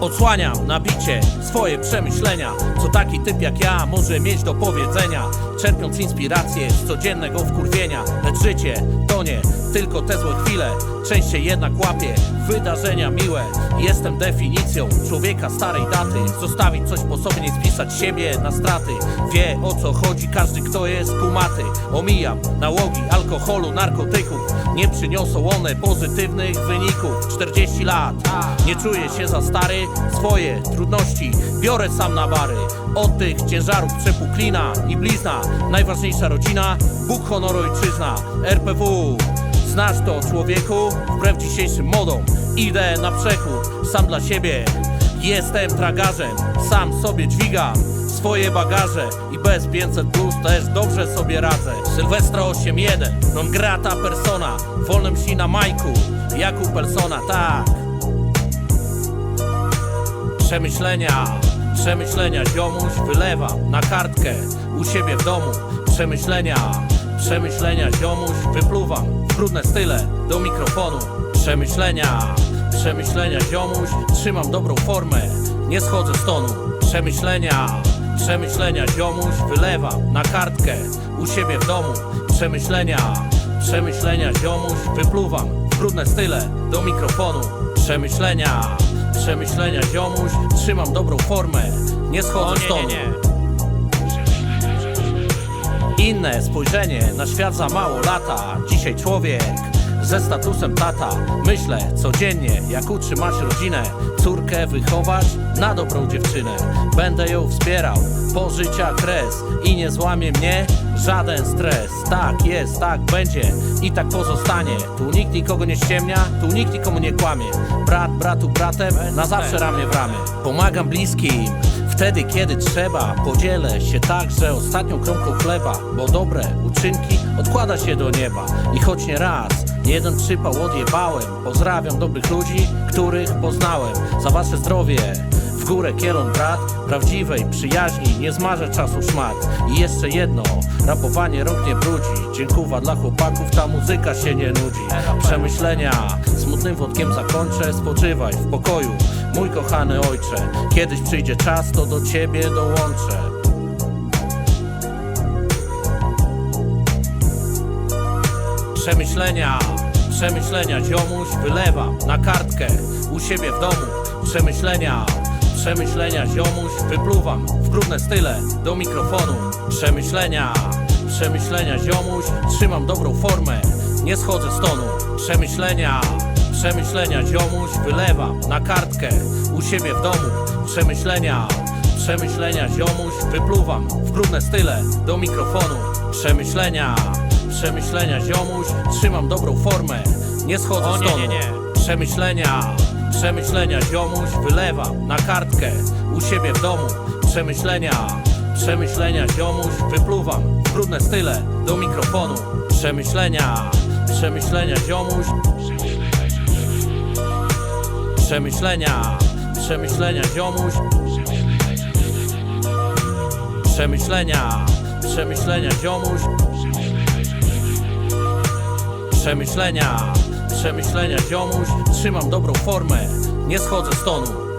Odsłaniam na bicie swoje przemyślenia. Co taki typ jak ja może mieć do powiedzenia? Czerpiąc inspirację z codziennego wkurwienia. Lecz życie to nie tylko te złe chwile. Częściej jednak łapie. Wydarzenia miłe. Jestem definicją człowieka starej daty. Zostawić coś po sobie, nie spisać siebie na straty. Wie o co chodzi każdy kto jest kumaty. Omijam nałogi alkoholu, narkotyków. Nie przyniosą one pozytywnych wyników. 40 lat, nie czuję się za stary Swoje trudności biorę sam na bary. Od tych ciężarów przepuklina i blizna. Najważniejsza rodzina, Bóg, honor, ojczyzna. RPW Znasz to człowieku? Wbrew dzisiejszym modom Idę na przekór, sam dla siebie. Jestem tragarzem, sam sobie dźwigam swoje bagaże I bez 500 plus też dobrze sobie radzę. Sylwestra 8.1, non grata persona Wolnym si na majku, jak u persona, tak Przemyślenia, przemyślenia ziomuś wylewam na kartkę u siebie w domu. Przemyślenia, przemyślenia ziomuś wypluwam w brudne style do mikrofonu. Przemyślenia, przemyślenia ziomuś trzymam dobrą formę, nie schodzę z tonu. Przemyślenia, przemyślenia ziomuś wylewam na kartkę u siebie w domu. Przemyślenia, przemyślenia ziomuś wypluwam brudne style do mikrofonu. Przemyślenia, przemyślenia ziomuś Trzymam dobrą formę, nie schodzę z tonu. Inne spojrzenie na świat za mało lata. Dzisiaj człowiek ze statusem tata Myślę codziennie jak utrzymać rodzinę. Córkę wychować na dobrą dziewczynę. Będę ją wspierał po życia kres. I nie złamie mnie żaden stres. Tak jest, tak będzie i tak pozostanie. Tu nikt nikogo nie ściemnia, tu nikt nikomu nie kłamie. Brat bratu bratem, na zawsze ramię w ramię. Pomagam bliskim Wtedy, kiedy trzeba, podzielę się także ostatnią kromką chleba, bo dobre uczynki odkłada się do nieba. I choć nie raz, nie jeden przypał odjebałem, pozdrawiam dobrych ludzi, których poznałem. Za wasze zdrowie, górę kielon brat, prawdziwej przyjaźni, nie zmarzę czasu szmat. I jeszcze jedno, rapowanie rąk nie brudzi. Dziękuwa dla chłopaków, ta muzyka się nie nudzi. Przemyślenia, smutnym wątkiem zakończę, spoczywaj w pokoju. Mój kochany ojcze, kiedyś przyjdzie czas, to do ciebie dołączę. Przemyślenia, przemyślenia ziomuś wylewam na kartkę u siebie w domu. Przemyślenia, przemyślenia ziomuś wypluwam w brudne style do mikrofonu. Przemyślenia, przemyślenia ziomuś trzymam dobrą formę, nie schodzę z tonu. Przemyślenia, przemyślenia ziomuś wylewam na kartkę u siebie w domu. Przemyślenia, przemyślenia ziomuś wypluwam w brudne style do mikrofonu. Przemyślenia, przemyślenia ziomuś trzymam dobrą formę, nie schodzę O, z nie, tonu. nie, nie. Przemyślenia, przemyślenia ziomuś wylewam na kartkę u siebie w domu. Przemyślenia, przemyślenia ziomuś wypluwam w brudne style do mikrofonu. Przemyślenia, przemyślenia ziomuś Przemyślenia, przemyślenia ziomuś Przemyślenia, przemyślenia ziomuś Przemyślenia, przemyślenia ziomuś Trzymam dobrą formę, nie schodzę z tonu